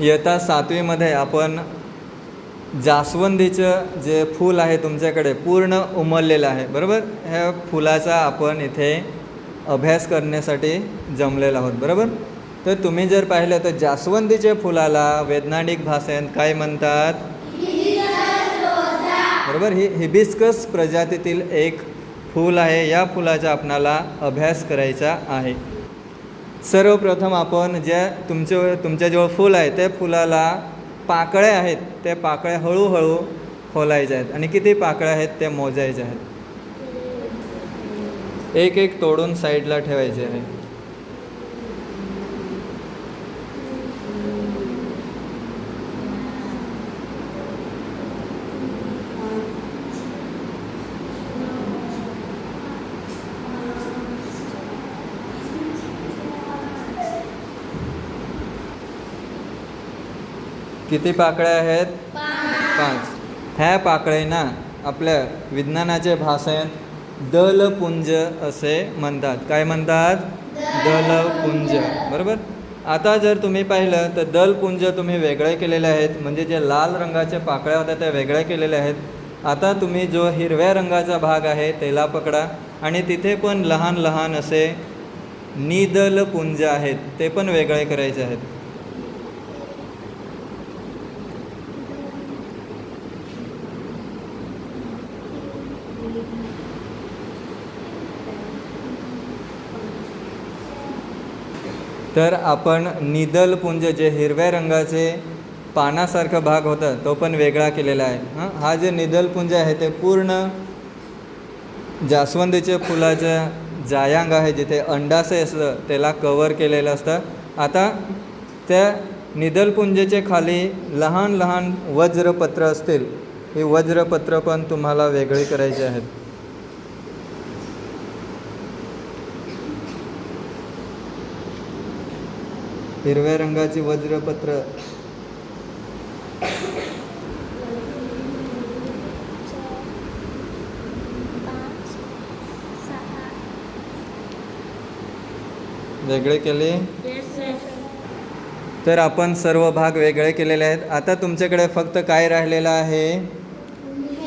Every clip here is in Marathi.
इयत्ता सातवीमध्ये आपण जास्वंदीचं जे फूल आहे तुमच्याकडे पूर्ण उमललेलं आहे बरोबर? ह्या फुलाचा आपण इथे अभ्यास करण्यासाठी जमलेलो आहोत बरोबर? तर तुम्ही जर पाहिलं तर जास्वंदीच्या फुलाला वैज्ञानिक भाषेत काय म्हणतात? बरोबर? ही हिबिस्कस प्रजातीतील एक फूल आहे या फुलाचा आपणाला अभ्यास करायचा आहे. सर्वप्रथम आपण ज्या तुमच्या तुमच्याजवळ फूल आहे त्या फुलाला पाकळ्या आहेत त्या पाकळ्या हळूहळू खोलायच्या आहेत. आणि किती पाकळ्या आहेत त्या मोजायच्या आहेत. एक एक तोडून साईडला ठेवायचे आहे किती पाकळ्या आहेत? पाच. ह्या पाकळ्यांना आपल्या विज्ञानाच्या भाषेत दलपुंज असे म्हणतात. काय म्हणतात? दलपुंज. बरोबर? आता जर तुम्ही पाहिलं तर दलपुंज तुम्ही वेगळे केलेले आहेत. म्हणजे जे लाल रंगाच्या पाकळ्या होत्या त्या वेगळ्या केलेल्या आहेत. आता तुम्ही जो हिरव्या रंगाचा भाग आहे त्याला पकडा. आणि तिथे पण लहान लहान असे निदलपुंज आहेत. ते पण वेगळे करायचे आहेत. तर आपण निदलपुंज जे हिरव्या रंगाचे पानासारखा भाग होता तो पण वेगळा केलेला आहे. हां? हा जे निदलपुंज आहे ते पूर्ण जास्वंदीच्या फुलाच्या जायांग आहे जिथे अंडाशय असतं त्याला कवर केलेलं असतं. आता त्या निदलपुंजेचे खाली लहान लहान वज्रपत्र असतील. ही वज्रपत्र पण तुम्हाला वेगळी करायची आहेत. हिरव्या रंगाची वज्रपत्र. वेगळे केले? तर आपण सर्व भाग वेगळे केलेले आहेत. आता तुमच्याकडे फक्त काय राहिलेलं आहे?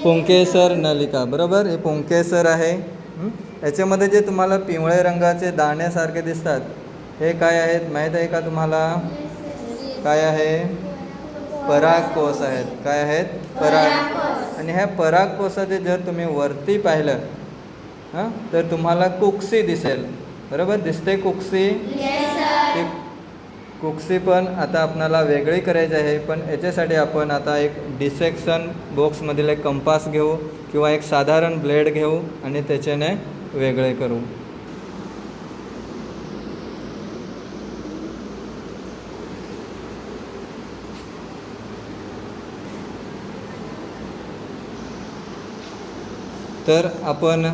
पुंकेसर नलिका बरोबर? हे पुंकेसर आहे? याच्यामध्ये जे तुम्हाला पिवळे रंगाचे दाण्यासारखे दिसतात हे काय आहेत? माहीत आहे का तुम्हाला? काय आहे? परागकोश आहेत. काय आहेत? पराग. आणि ह्या परागकोशाचे जर तुम्ही वरती पाहिलं हां? तर तुम्हाला कुक्सी दिसेल. बरोबर? दिसते कुक्सी? कुक्सी पण आता आपणाला वेगळी करायची आहे पण याच्यासाठी आपण आता एक डिसेक्शन बॉक्समधील एक कंपास घेऊ किंवा एक साधारण ब्लेड घेऊ आणि त्याच्याने वेगळे करू. तर आपण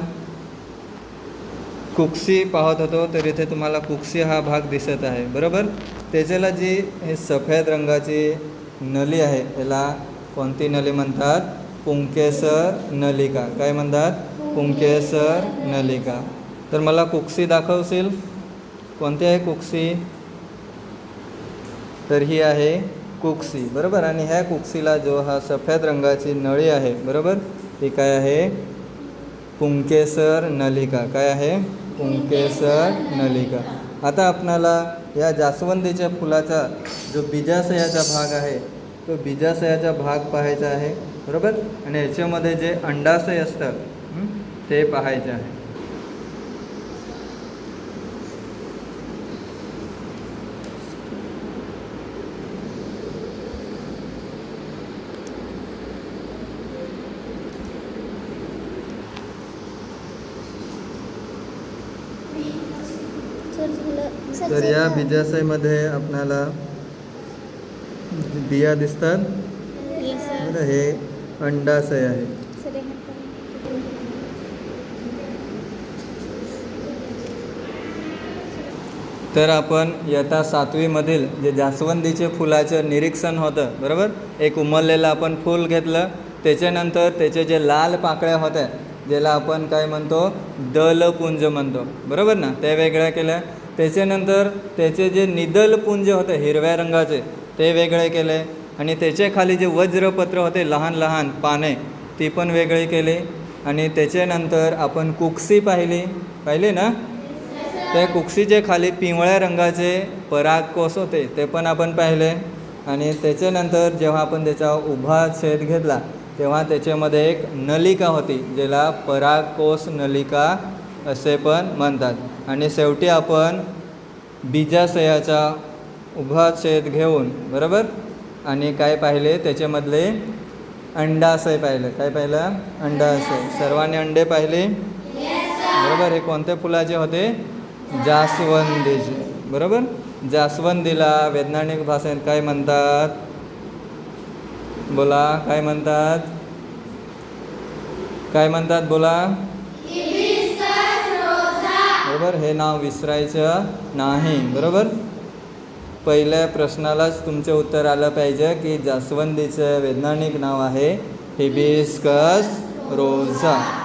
कुक्सी पाहत होतो तर इथे तुम्हाला कुक्सी हा भाग दिसत आहे बरोबर? त्याच्याला जी हे सफेद रंगाची नली आहे याला कोणती नली म्हणतात? पुंकेसर नलिका. काय म्हणतात? पुंकेसर नलिका. तर मला कुक्सी दाखवशील? कोणती आहे कुक्सी? तर ही आहे कुक्सी बरोबर? आणि ह्या कुक्सीला जो हा सफेद रंगाची नळी आहे बरोबर? ही काय आहे? पुंकेसर नलिका. काय आहे? पुंकेसर नलिका. आता आपणाला या जास्वंदीच्या फुलाचा जो बीजाशयाचा भाग आहे तो बीजाशयाचा भाग पाहायचा आहे बरोबर? आणि याच्यामध्ये जे अंडाशय असतं ते पाहायचे आहे. तर या बीजाशयमध्ये आपणाला बिया दिसतात हे अंडाशय आहे तर आपण यथा सातवीमधील जे जास्वंदीचे फुलाचं निरीक्षण होतं बरोबर एक उमललेलं आपण फूल घेतलं त्याच्यानंतर त्याचे जे लाल पाकळ्या होत्या ज्याला आपण काय म्हणतो? दलपुंज म्हणतो. बरोबर ना? त्या वेगळ्या केल्या. त्याच्यानंतर त्याचे जे निदलपुंज होते हिरव्या रंगाचे ते वेगळे केले. आणि त्याच्याखाली जे वज्रपत्र होते लहान लहान पाने ती पण वेगळी केली. आणि त्याच्यानंतर आपण कुक्सी पाहिली. पाहिली ना? त्या कुक्सीचे खाली पिवळ्या रंगाचे परागकोस होते ते पण आपण पाहिले. आणि त्याच्यानंतर जेव्हा आपण त्याचा उभा छेद घेतला तेव्हा त्याच्यामध्ये एक नलिका होती ज्याला परागकोस नलिका असे पण म्हणतात. आणि शेवटी आपण बीजाशयाचा उभा छेद घेऊन बरोबर? आणि काय पाहिले? त्याच्यामधले अंडाशय पाहिलं. काय पाहिलं? अंडाशय. सर्वांनी अंडे पाहिले? बरोबर? हे कोणत्या फुलाचे होते? जास्वंदीचे. बरोबर? जास्वंदीला वैज्ञानिक भाषेत काय म्हणतात? बोला काय म्हणतात? काय म्हणतात बोला? बरोबर हे नाव विसरायचं नाही बरोबर? पहिल्या प्रश्नालाच तुमचं उत्तर आलं पाहिजे की जास्वंदीचं वैज्ञानिक नाव आहे हिबिस्कस रोझा.